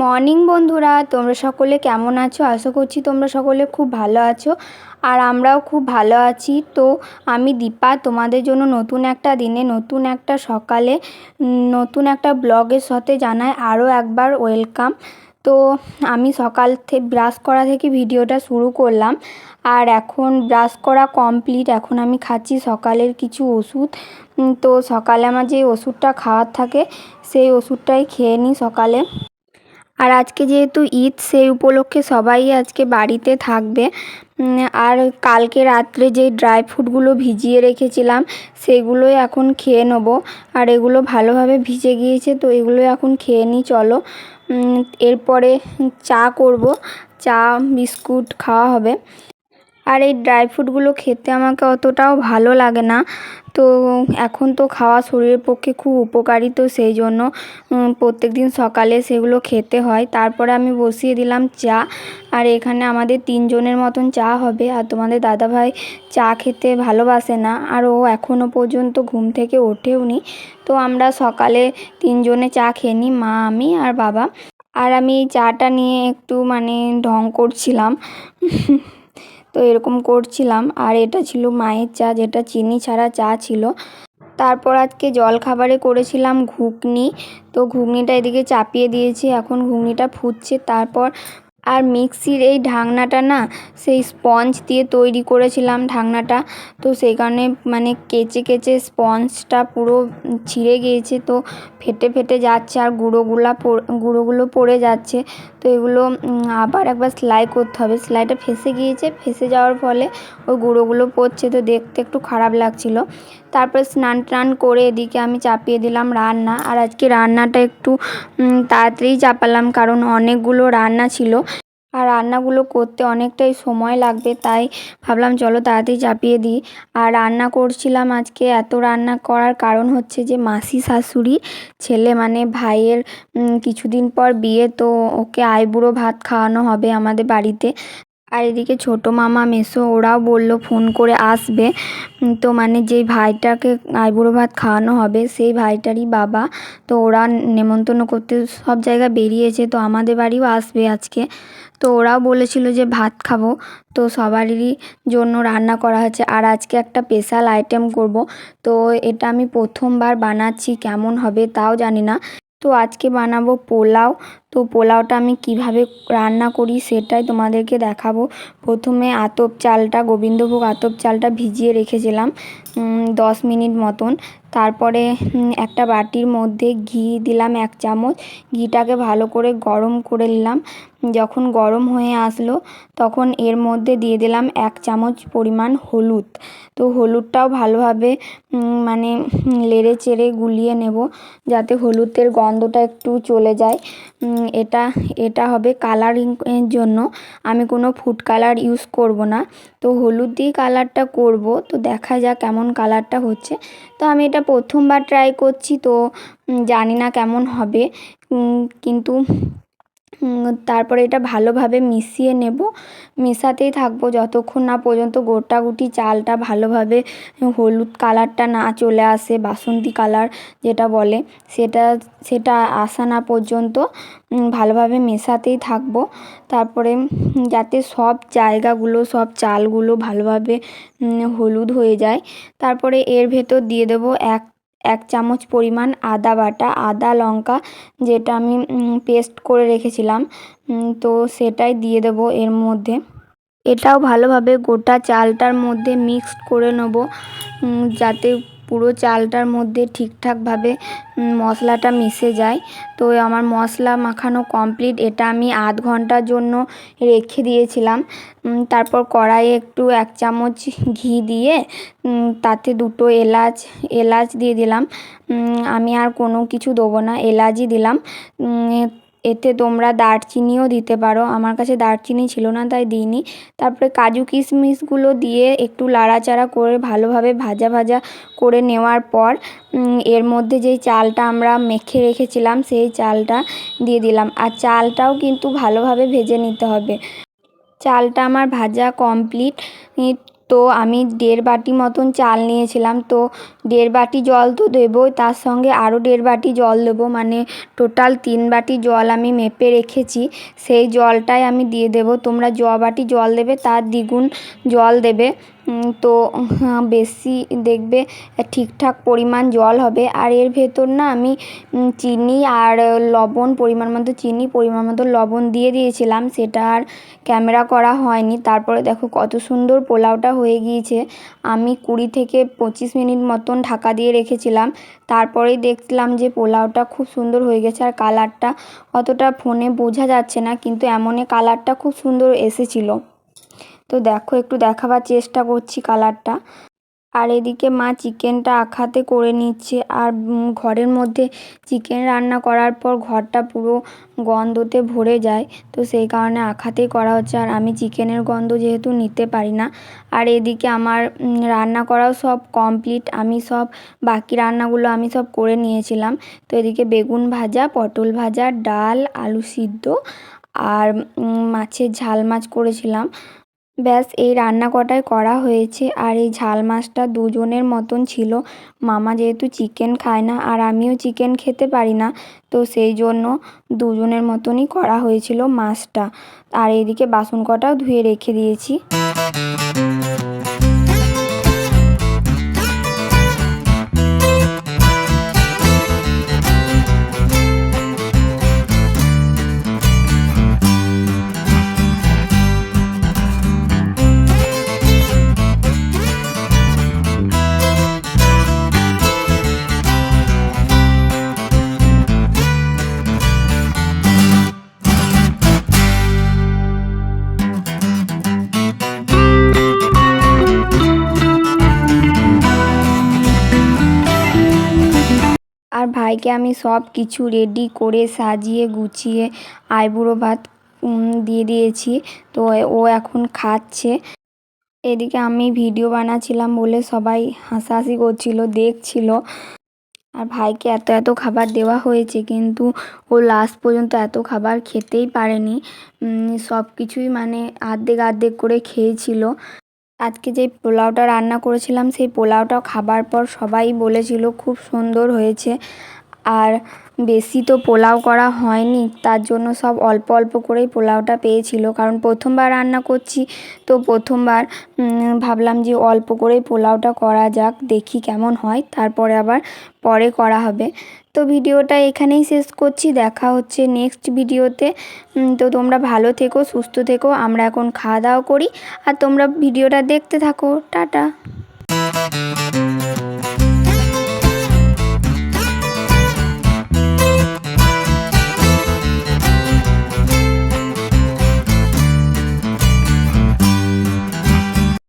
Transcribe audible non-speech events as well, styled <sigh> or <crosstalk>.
Morning বন্ধুরা, তোমরা সকলে কেমন আছো? আশা করছি তোমরা সকলে খুব ভালো আছো আর আমরাও খুব ভালো আছি। তো আমি দীপা, তোমাদের জন্য নতুন একটা দিনে, নতুন একটা সকালে নতুন একটা ব্লগের সাথে জানাই আরও একবার ওয়েলকাম। তো আমি সকাল থেকে ব্রাশ করা থেকে ভিডিওটা শুরু করলাম আর এখন ব্রাশ করা কমপ্লিট। এখন আমি খাচ্ছি সকালের কিছু ওষুধ। তো সকালে আমার যে ওষুধটা খাওয়ার থাকে, সেই ওষুধটাই খেয়ে নিই সকালে। আর আজকে যেহেতু ঈদ, সেই উপলক্ষে সবাই আজকে বাড়িতে থাকবে। আর কালকে রাত্রে যে ড্রাই ফ্রুটগুলো ভিজিয়ে রেখেছিলাম, সেগুলোই এখন খেয়ে নেব। আর এগুলো ভালোভাবে ভিজে গিয়েছে, তো এগুলো এখন খেয়ে নিই, চলো। এরপরে চা করব। চা, বিস্কুট খাওয়া হবে। আর এই ড্রাই ফ্রুটগুলো খেতে আমাকে অতটাও ভালো লাগে না। তো এখন তো খাওয়া শরীরের পক্ষে খুব উপকারী তো সেই জন্য প্রত্যেক দিন সকালে সেগুলো খেতে হয়। তারপরে আমি বসিয়ে দিলাম চা। আর এখানে আমাদের তিনজনের মতন চা হবে। আর তোমাদের দাদাভাই চা খেতে ভালোবাসে না। আর ও এখনও পর্যন্ত ঘুম থেকে ওঠেও নি। তো আমরা সকালে তিনজনে চা খেয়ে নিই মা, আমি আর বাবা। আর আমি চাটা নিয়ে একটু মানে ঢং করছিলাম। <laughs> তো এরকম করছিলাম। আর এটা ছিল মায়ের চা, যেটা চিনি ছাড়া চা ছিল। তারপর আজকে জল খাবারে করেছিলাম ঘুগনি। তো ঘুগনিটা এদিকে চাপিয়ে দিয়েছি। এখন ঘুগনিটা ফুটছে। তারপর আর মিক্সির এই ঢাকনাটা না, সেই স্পঞ্জ দিয়ে তৈরি করেছিলাম ঢাকনাটা। তো সেই কারণে মানে কেচে কেচে স্পঞ্জটা পুরো ছিঁড়ে গিয়েছে, তো ফেটে ফেটে যাচ্ছে আর গুঁড়োগুলা গুঁড়োগুলো পড়ে যাচ্ছে। তো এগুলো আবার একবার সেলাই করতে হবে। সেলাইটা ফেসে গিয়েছে, ফেসে যাওয়ার ফলে ওই গুঁড়োগুলো পড়ছে, তো দেখতে একটু খারাপ লাগছিল। তারপর স্নান টান করে এদিকে আমি চাপিয়ে দিলাম রান্না। আর আজকে রান্নাটা একটু তাড়াতাড়ি চাপালাম, কারণ অনেকগুলো রান্না ছিল। আর রান্নাগুলো করতে অনেকটাই সময় লাগবে, তাই ভাবলাম চলো তাড়াতাড়ি চাপিয়ে দিই। আর রান্না করছিলাম আজকে, এত রান্না করার কারণ হচ্ছে যে মাসি শাশুড়ি, ছেলে মানে ভাইয়ের কিছুদিন পর বিয়ে, তো ওকে আইবুড়ো ভাত খাওয়ানো হবে আমাদের বাড়িতে। আর এদিকে ছোটো মামা মেসো, ওরাও বলল ফোন করে আসবে। তো মানে যেই ভাইটাকে আইবুড়ো ভাত খাওয়ানো হবে, সেই ভাইটারই বাবা। তো ওরা নেমন্তন্ন করতে সব জায়গায় বেরিয়েছে, তো আমাদের বাড়িও আসবে আজকে। তো ওরাও বলেছিল যে ভাত খাব, তো সবারই জন্য রান্না করা হয়েছে। আর আজকে একটা স্পেশাল আইটেম করব, তো এটা আমি প্রথমবার বানাচ্ছি, কেমন হবে তাও জানি না। তো আজকে বানাবো পোলাও। তো পোলাওটা আমি কীভাবে রান্না করি সেটাই তোমাদেরকে দেখাবো। প্রথমে আতপ চালটা, গোবিন্দভোগ আতপ চালটা ভিজিয়ে রেখেছিলাম দশ মিনিট মতন। তারপরে একটা বাটির মধ্যে ঘি দিলাম এক চামচ। ঘিটাকে ভালো করে গরম করে নিলাম। যখন গরম হয়ে আসলো, তখন এর মধ্যে দিয়ে দিলাম এক চামচ পরিমাণ হলুদ। তো হলুদটাও ভালোভাবে মানে লেড়ে চেড়ে গুলিয়ে নেব যাতে হলুদের গন্ধটা একটু চলে যায়। এটা এটা হবে কালারিংয়ের জন্য। আমি কোনো ফুড কালার ইউজ করব না। তো হলুদ দিয়ে কালারটা করব। তো দেখা যাক কেমন কালারটা হচ্ছে। তো আমি এটা প্রথমবার ট্রাই করছি তো জানি না কেমন হবে। কিন্তু তারপরে এটা ভালোভাবে মিশিয়ে নেব। মেশাতেই থাকব যতক্ষণ না পর্যন্ত গোটাগুটি চালটা ভালোভাবে হলুদ কালারটা না চলে আসে, বাসন্তী কালার যেটা বলে। সেটা সেটা আসা না পর্যন্ত ভালোভাবে মেশাতেই থাকব। তারপরে যাতে সব জায়গাগুলো, সব চালগুলো ভালোভাবে হলুদ হয়ে যায়। তারপরে এর ভেতর দিয়ে দেবো এক এক চামচ পরিমাণ আদা বাটা, আদা লঙ্কা যেটা আমি পেস্ট করে রেখেছিলাম তো সেটাই দিয়ে দেব এর মধ্যে। এটাও ভালোভাবে গোটা চালটার মধ্যে মিক্সড করে নেব যাতে পুরো চালটার মধ্যে ঠিকঠাকভাবে মশলাটা মিশে যায়। তো আমার মশলা মাখানো কমপ্লিট এটা আমি আধ ঘণ্টার জন্য রেখে দিয়েছিলাম। তারপর কড়াইয়ে একটু এক চামচ ঘি দিয়ে তাতে দুটো এলাচ এলাচ দিয়ে দিলাম। আমি আর কোনো কিছু দেবো না, এলাচই দিলাম। এতে তোমরা দারচিনিও দিতে পারো। আমার কাছে দারচিনি ছিল না, তাই দিইনি। তারপরে কাজু কিশমিশগুলো দিয়ে একটু লাড়াচাড়া করে ভালোভাবে ভাজা ভাজা করে নেওয়ার পর এর মধ্যে যেই চালটা আমরা মেখে রেখেছিলাম, সেই চালটা দিয়ে দিলাম। আর চালটাও কিন্তু ভালোভাবে ভেজে নিতে হবে। চালটা আমার ভাজা কমপ্লিট। তো আমি দেড় বাটি মতন চাল নিয়েছিলাম। তো দেড় বাটি জল তো দেবই, তার সঙ্গে আরও দেড় বাটি জল দেবো। মানে টোটাল তিন বাটি জল আমি মেপে রেখেছি, সেই জলটাই আমি দিয়ে দেবো। তোমরা জ বাটি জল দেবে, তার দ্বিগুণ জল দেবে। তো বেশি দেখবে ঠিকঠাক পরিমাণ জল হবে। আর এর ভেতর না আমি চিনি আর লবণ, পরিমাণ মতো চিনি, পরিমাণ মতো লবণ দিয়ে দিয়েছিলাম। সেটা আর ক্যামেরা করা হয়নি। তারপরে দেখো কত সুন্দর পোলাওটা হয়ে গিয়েছে। আমি কুড়ি থেকে পঁচিশ মিনিট মতন ঢাকা দিয়ে রেখেছিলাম। তারপরেই দেখলাম যে পোলাওটা খুব সুন্দর হয়ে গেছে। আর কালারটা অতটা ফোনে বোঝা যাচ্ছে না, কিন্তু এমনই কালারটা খুব সুন্দর এসেছিল। তো দেখো, একটু দেখাবার চেষ্টা করছি কালারটা। আর এদিকে মা চিকেনটা আখাতে করে নিচ্ছে। আর ঘরের মধ্যে চিকেন রান্না করার পর ঘরটা পুরো গন্ধতে ভরে যায়। তো সেই কারণে আখাতেই করা হচ্ছে। আর আমি চিকেনের গন্ধ যেহেতু নিতে পারি না, আর এদিকে আমার রান্না করাও সব কমপ্লিট। আমি সব বাকি রান্নাগুলো আমি সব করে নিয়েছিলাম। তো এদিকে বেগুন ভাজা, পটল ভাজা, ডাল, আলু সিদ্ধ, আর মাছের ঝাল মাছ করেছিলাম। ব্যাস, এই রান্না কটাই করা হয়েছে। আর এই ঝাল মাছটা দুজনের মতন ছিল। মামা যেহেতু চিকেন খায় না, আর আমিও চিকেন খেতে পারি না, তো সেই জন্য দুজনের মতনই করা হয়েছিল মাছটা। আর এদিকে বাসন কটাও ধুয়ে রেখে দিয়েছি। ভাইকে আমি সব কিছু রেডি করে সাজিয়ে গুছিয়ে আইবুড়ো ভাত দিয়ে দিয়েছি। তো ও এখন খাচ্ছে। এদিকে আমি ভিডিও বানাচ্ছিলাম বলে সবাই হাসাহাসি করছিল, দেখছিল। আর ভাইকে এত এত খাবার দেওয়া হয়েছে, কিন্তু ও লাস্ট পর্যন্ত এত খাবার খেতেই পারেনি। সব কিছুই মানে আর্ধেক আর্ধেক করে খেয়েছিল। আজকে যেই পোলাওটা রান্না করেছিলাম, সেই পোলাওটা খাবার পর সবাই বলেছিল খুব সুন্দর হয়েছে। আর বেশি তো পোলাও করা হয়নি, তার জন্য সব অল্প অল্প করেই পোলাওটা পেয়েছিল। কারণ প্রথমবার রান্না করছি, তো প্রথমবার ভাবলাম যে অল্প করেই পোলাওটা করা যাক, দেখি কেমন হয়, তারপরে আবার পরে করা হবে। তো ভিডিওটা এখানেই শেষ করছি, দেখা হচ্ছে নেক্সট ভিডিওতে। তো তোমরা ভালো থেকো, সুস্থ থেকো, আমরা এখন খাওয়া দাওয়া করি, আর তোমরা ভিডিওটা দেখতে থাকো, টাটা।